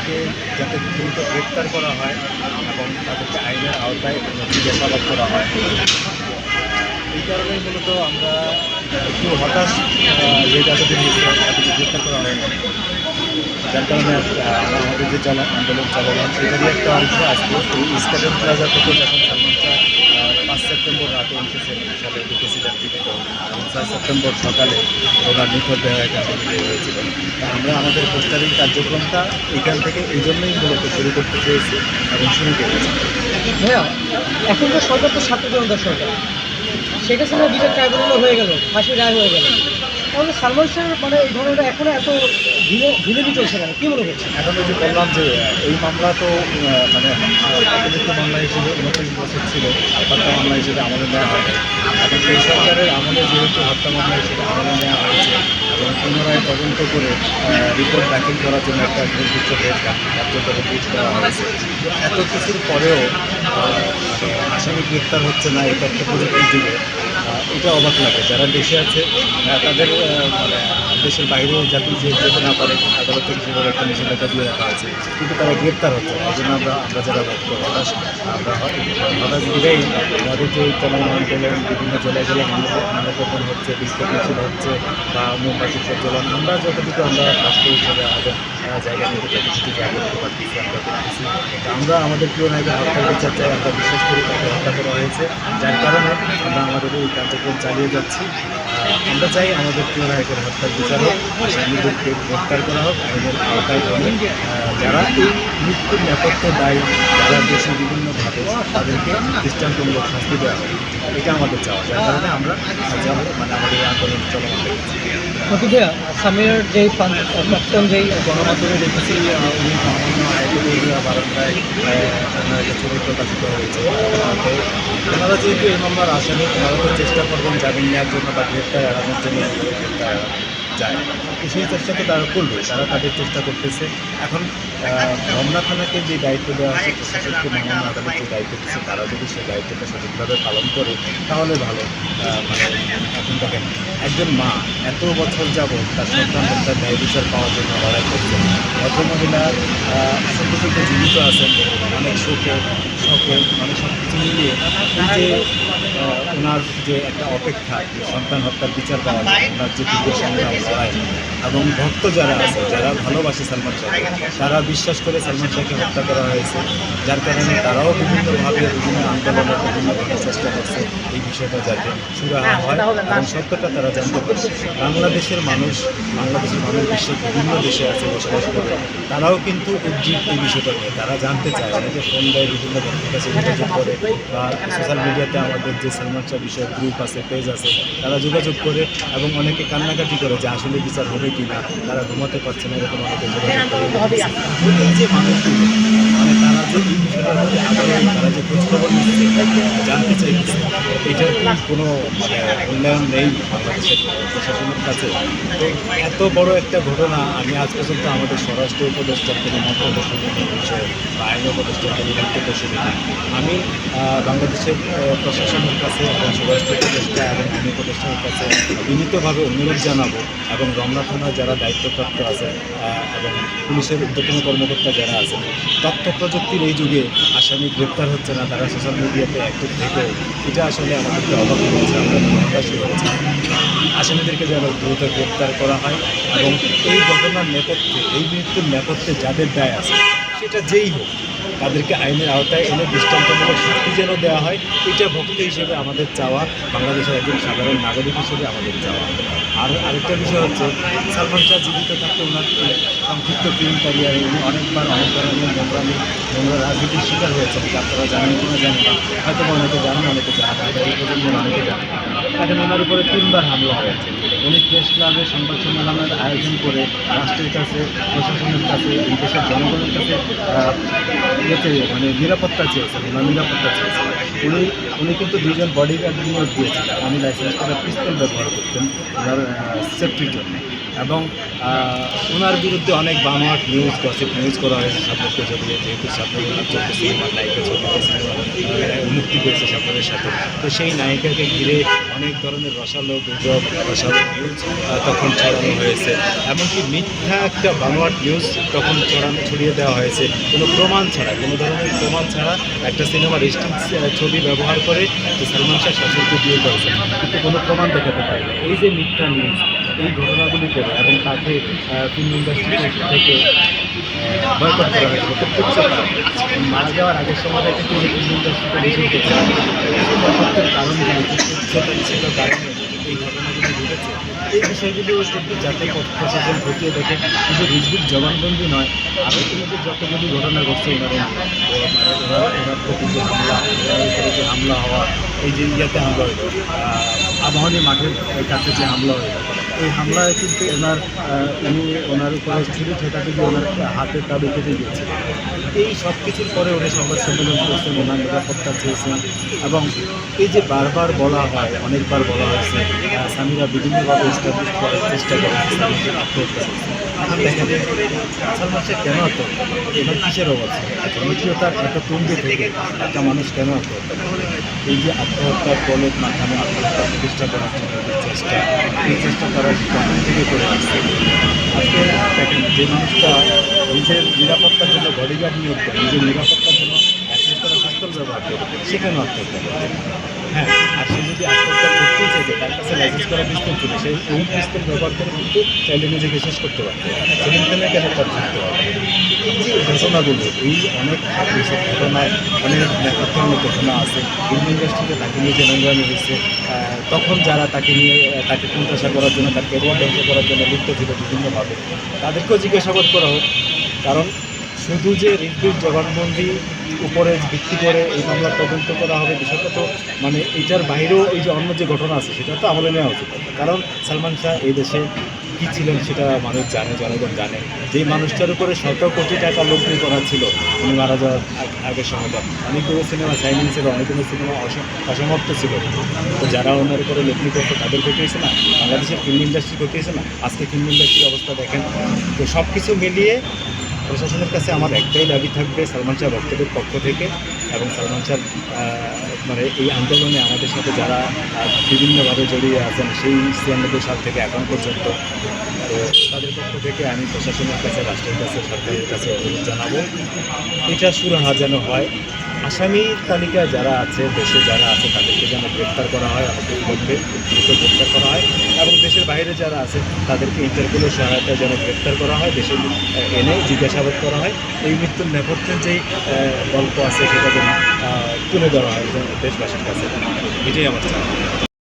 তাদেরকে যাতে দ্রুত গ্রেপ্তার করা হয় এবং তাদেরকে আইনের আওতায় জিজ্ঞাসাবাদ করা হয়। এই কারণে মূলত আমরা একটু হতাশ আহ, যে এতদিন গ্রেপ্তার করা হয়নি। যার কারণে আমাদের যে চলা আন্দোলন চলমান সেটারই একটা অংশ আজকে এই স্টেডিয়াম প্লাজা থেকে যখন সালমান পাঁচ সেপ্টেম্বর রাতে উঠেছেন সাথে ঢুকেছিলেন জীবিত এবং ছয় সেপ্টেম্বর সকালে ওনার নিখোঁজ দেহ এখান থেকে বের হয়েছিল। আমরা আমাদের পোস্টারিং কার্যক্রমটা এখান থেকে এই জন্যই মূলত শুরু করতে চেয়েছি এবং শুরু করেছি। ভাইয়া এখনকার সরকার তো ছাত্র জনতার সরকার। শেখ হাসিনা বিচার ট্রাইব্যুনালও হয়ে গেল ফাঁসি রায় হয়ে গেল। তাহলে সালমান শাহের মানে এই ঘটনাটা এখনও এত ঢিলেমি চলছে কেন? কি মনে করছেন? এখন ওই যে বললাম যে এই মামলা তো মানে অতিরিক্ত মামলা হিসেবে উনত্রিশ বছর ছিল হত্যা মামলা হিসেবে আমলে নেওয়া হয় এবং এই সরকারের আমলে যেহেতু হত্যা মামলা হিসেবে আমলে নেওয়া হয়েছে, এবং পুনরায় তদন্ত করে রিপোর্ট দাখিল করার জন্য একটা নির্দিষ্ট ডেট কার্যকরী পিঠ দেওয়া হয়েছে। এত কিছুর পরেও আসামি গ্রেপ্তার হচ্ছে না এই তথ্য প্রযুক্তির যুগে। এটা অবাক লাগে। যারা দেশে আছে তাদের মানে দেশের বাইরে যাতে যে যেতে না পারে আদালত থেকে সেভাবে একটা নিষেধাজ্ঞা দিয়ে রাখা আছে, কিন্তু তারা গ্রেপ্তার হচ্ছে এই জন্য আমরা আমরা যারা ভক্ত হতাশ, আমরা হতাশ দিলেই আমাদের যে চলমান আন্দোলন বিভিন্ন জেলায় জেলায় মানববন্ধন হচ্ছে বিক্ষোভ মিছিল হচ্ছে বা মোমবাতি প্রজ্বলন আমরা যতটুকু আমরা রাষ্ট্র হিসেবে আমাদের আমরা আমরা আমাদের প্রিয় নায়কের হত্যা বিচার চাই, আমরা বিশ্বাস করি তাকে হত্যা করা হয়েছে। যার কারণে আমরা আমাদের এই কার্যক্রম চালিয়ে যাচ্ছি। আমরা চাই আমাদের নায়কের হত্যার বিচার হোক আসামিদেরকে গ্রেপ্তার করা হোক আইনের আওতায় এনে যারা এই মৃত্যুর নেপথ্য দায়ী, যারা দেশে বিভিন্নভাবে তাদেরকে দৃষ্টান্তমূলক শাস্তি দেওয়া হয়, এটা আমাদের চাওয়া। যার কারণে আমরা যাব মানে আমাদের আন্দোলন চলমান রেখেছি মতি যেই প্রাক্তন যেই গণমাধ্যমে দেখেছি উনি সামান্য আইনের বারান্দায় ছবি প্রকাশিত হয়েছে। তো ওনারা যেহেতু এই মামলার আসামি, তারা তো চেষ্টা করবেন জামিন নেওয়ার জন্য বা গ্রেপ্তার এড়ানোর জন্য যায়। সেই চেষ্টা তো তারা করবে, তারা তাদের চেষ্টা করতেছে। এখন রমনা থানাকে যে দায়িত্ব দেওয়া হয়েছে প্রশাসনকে মহামান্য আদালত যে দায়িত্ব দিচ্ছে তারা যদি সেই দায়িত্বটা সঠিকভাবে পালন করে তাহলে ভালো। মানে এখন একজন মা এত বছর যাবৎ তার সন্তান তার ন্যায় বিচার পাওয়ার জন্য লড়াই করছেন ভদ্রমহিলা এখন পর্যন্ত জীবিত আছেন অনেক শোকে শোকে মানে সব কিছু মিলিয়ে এই যে ওনার যে একটা অপেক্ষা সন্তান হত্যার বিচার পাওয়া জন্য, ওনার যে দীর্ঘ সংগ্রাম লড়াই এবং ভক্ত যারা আছে যারা ভালোবাসে সালমান শাহকে তারা বিশ্বাস করে সালমান শাহকে হত্যা করা হয়েছে যার কারণে তারাও বিভিন্নভাবে বিভিন্ন আন্দোলনে বিভিন্নভাবে চেষ্টা করছে এই বিষয়টা যাতে সুরাহা হয় এবং সত্যটা তারা জানতে পারে বাংলাদেশের মানুষ বাংলাদেশের মানুষ বিশ্বের বিভিন্ন দেশে আছে বসবাস করে। তারাও কিন্তু উদ্যোগ এই বিষয়টা নিয়ে। তারা জানতে চায় অনেকে ফোন দেয় বিভিন্ন ব্যক্তির কাছে যোগাযোগ করে বা সোশ্যাল মিডিয়াতে আমাদের যে সালমান শাহ বিষয়ক গ্রুপ আছে পেজ আছে তারা যোগাযোগ করে এবং অনেকে কান্নাকাটি করে যে আসলে বিচার হবে কি না তারা ঘুমাতে পারছে না এরকম অনেকে যোগাযোগ করে। এই যে মানুষগুলো মানে তারা যে তারা যে খোঁজখবর নিচ্ছে, জানতে চাইছে, এটার কোনো মানে মূল্যায়ন নেই বাংলাদেশের প্রশাসনের কাছে? তো এত বড় একটা ঘটনা, আমি আজ পর্যন্ত আমাদের স্বরাষ্ট্র মন্তব্য শুনিনি এই বিষয়ে বা আইন উপদেষ্টার কোনো মন্তব্য শুনিনি আমি বাংলাদেশের প্রশাসনের কাছে এবং স্বরাষ্ট্র উপদেষ্টা এবং আইন উপদেষ্টার কাছে বিনীতভাবে অনুরোধ জানাব এবং রমনা থানার যারা দায়িত্বপ্রাপ্ত আছে এবং পুলিশের উদ্যোতন কর্মকর্তা যারা আছেন তথ্য প্রযুক্তির এই যুগে আসামি গ্রেপ্তার হচ্ছে না, তারা সোশ্যাল মিডিয়াতে অ্যাক্টিভ থেকে এটা আসলে আমাদেরকে অবাক করেছে, আমরা হয়েছি। আসামিদেরকে যেন দ্রুত গ্রেপ্তার করা হয় এবং এই ঘটনার নেপথ্যে, এই মৃত্যুর নেপথ্যে যাদের দায় আছে সেটা যেই হোক, তাদেরকে আইনের আওতায় এনে দৃষ্টান্তমূলক শাস্তি যেন দেওয়া হয়, এটা ভক্ত হিসেবে আমাদের চাওয়া, বাংলাদেশের একজন সাধারণ নাগরিক হিসেবে আমাদের চাওয়া। আর আরেকটা বিষয় হচ্ছে, সালমান শাহ জীবিত থাকতে ওনার সংক্ষিপ্ত ফিল্ম ক্যারিয়ারে উনি অনেকবার অনেক ধরনের নোংরামি, নোংরা রাজনীতির শিকার হয়েছেন আপনারা জানেন কিনা জানেন না। হয়তো অনেকে জানেন অনেকে জানেন অনেকে জানেন। এখন ওনার উপরে তিনবার হামলা হয়েছে। উনি প্রেস ক্লাবে সংবাদ সম্মেলনের আয়োজন করে রাষ্ট্রের কাছে, প্রশাসনের কাছে দেশের জনগণের কাছে ইয়েতে মানে নিরাপত্তা চেয়েছেন ওনার নিরাপত্তা চেয়েছেন উনি উনি কিন্তু দুজন বডিগার্ড নিয়োগ দিয়েছিলেন। আমি লাইসেন্স করা পিস্তল ব্যবহার করতেন ওনার সেফটির জন্য। এবং ওনার বিরুদ্ধে অনেক বানোয়াট নিউজ গসিপ নিউজ করা হয়েছে সামনে জড়িয়ে, যেহেতু ওনার চলতে সিনেমার নায়িকা চলতে সিনেমা মুক্তি পেয়েছে সকলের সাথে। তো সেই নায়িকাকে ঘিরে অনেক ধরনের রসালো গুজব, রসালো নিউজ তখন ছড়ানো হয়েছে। এমনকি মিথ্যা একটা বানোয়াট নিউজ তখন ছড়ানো, ছড়িয়ে দেওয়া হয়েছে। কোনো প্রমাণ ছাড়া, কোনো ধরনের প্রমাণ ছাড়া একটা সিনেমা রেজিস্ট্রিং ছবি ব্যবহার করে সালমান শাহ শাশুড়িকে বিয়ে করেছে কিন্তু কোনো প্রমাণ দেখাতে পারেনি। এই যে মিথ্যা নিউজ এই ঘটনাগুলি করে এবং তাকে ফিল্ম ইন্ডাস্ট্রি থেকে মারা যাওয়ার আগের সময় কিন্তু উনি ফিল্ম ইন্ডাস্ট্রিতে এই ঘটনাগুলি এই বিষয়গুলি কিন্তু যাতে প্রশাসন খতিয়ে দেখে, শুধু রিজবির জবানবন্দি নয়, আরও যে যতগুলি ঘটনা ঘটছে যে হামলা হামলা হওয়া, এই যে ইয়াতে হামলা হইল আবাহনী মাঠের কাছে যে হামলা হইল এই হামলায় কিন্তু ওনার উনি ওনার উপরে ছিল, সেটা গিয়ে ওনার হাতের তালু কেটে গিয়েছে। এই সব কিছুর পরে উনি সংবাদ সম্মেলন করছেন, ওনার নিরাপত্তা চেয়েছেন এবং এই যে বারবার বলা হয়, অনেকবার বলা হয়েছে স্বামীরা বিভিন্নভাবে এস্টাবলিশ করার চেষ্টা করছে কেন এবার কিসের অবস্থা এত তুঙ্গে থেকে একটা মানুষ কেন এই যে আত্মহত্যার প্রলোভ মাধ্যমে আত্মহত্যা প্রতিষ্ঠা করার জন্য চেষ্টা, এই চেষ্টা তারা কখন থেকে করে আসছে আজকে দেখেন যে মানুষটা নিজের নিরাপত্তার জন্য বডিগার্ড নিয়োগ করে নিজের নিরাপত্তার জন্য ব্যবহার করে সেখানে আত্মহত্যা করে। হ্যাঁ আর সে যদি আত্মহত্যা লাইসেন্স করা পিস্তল ছিল। সেই ওই পিস্তল ব্যবহার করে কিন্তু চাইলে নিজেকে শেষ করতে পারত। থেকে কেন তার থাকতে হবে এই যে ঘটনাগুলো, এই অনেক ঘটনায় অনেক নেপথ্যের ঘটনা আছে। ফিল্ম ইন্ডাস্ট্রিতে তাকে নিয়ে যে নোংরামি হয়েছে তখন যারা তাকে নিয়ে, তাকে কুণ্ঠাসা করার জন্য, তার ক্যারিয়ার ধ্বংস করার জন্য লিপ্ত ছিল বিভিন্নভাবে। তাদেরকেও জিজ্ঞাসাবাদ করা হোক। কারণ শুধু যে রিজভির জবানবন্দি উপরে ভিত্তি করে এই মামলার তদন্ত করা হবে বিষয়টা তো মানে এটার বাইরেও এই যে অন্য যে ঘটনা আছে, সেটা তো আমলে নেওয়া উচিত। কারণ সালমান শাহ এই দেশে কী ছিলেন সেটা মানুষ জানে, জনগণ জানে। যেই মানুষটার উপরে শত কোটি টাকা লগ্নি করা ছিল, উনি মারা যাওয়ার আগ- আগের সময়টা অনেকগুলো সিনেমা সাইনিং ছিল অনেকগুলো সিনেমা অস- অসমাপ্ত ছিল। তো যারা ওনার উপরে লগ্নি করতো, তাদের ক্ষতি হয়েছে না? বাংলাদেশের ফিল্ম ইন্ডাস্ট্রি ঘটিয়েছে না? আজকে ফিল্ম ইন্ডাস্ট্রির অবস্থা দেখেন। তো সব কিছু মিলিয়ে প্রশাসনের কাছে আমার একটাই দাবি থাকবে সালমান শাহ ভক্তদের পক্ষ থেকে এবং সালমান শাহ মানে এই আন্দোলনে আমাদের সাথে যারা বিভিন্নভাবে জড়িয়ে আছেন, সেই ছিয়ানব্বই সাল থেকে এখন পর্যন্ত, তো তাদের পক্ষ থেকে আমি প্রশাসনের কাছে, রাষ্ট্রের কাছে, সরকারের কাছে অনুরোধ জানাব। এটা সুরাহা যেন হয় আসামি তালিকায় যারা আছে, দেশে যারা আছে, তাদেরকে যেন গ্রেপ্তার করা হয়, আমাদের মধ্যে গ্রেপ্তার করা হয় এবং দেশের বাইরে যারা আছে, তাদেরকে ইন্টারপোলের সহায়তা যেন গ্রেফতার করা হয়, দেশে এনে জিজ্ঞাসাবাদ করা হয়। এই মৃত্যুর নেপথ্যের যেই গল্প আছে, সেটা যেন তুলে ধরা হয় দেশবাসীর কাছে। এটাই আমার চাওয়া।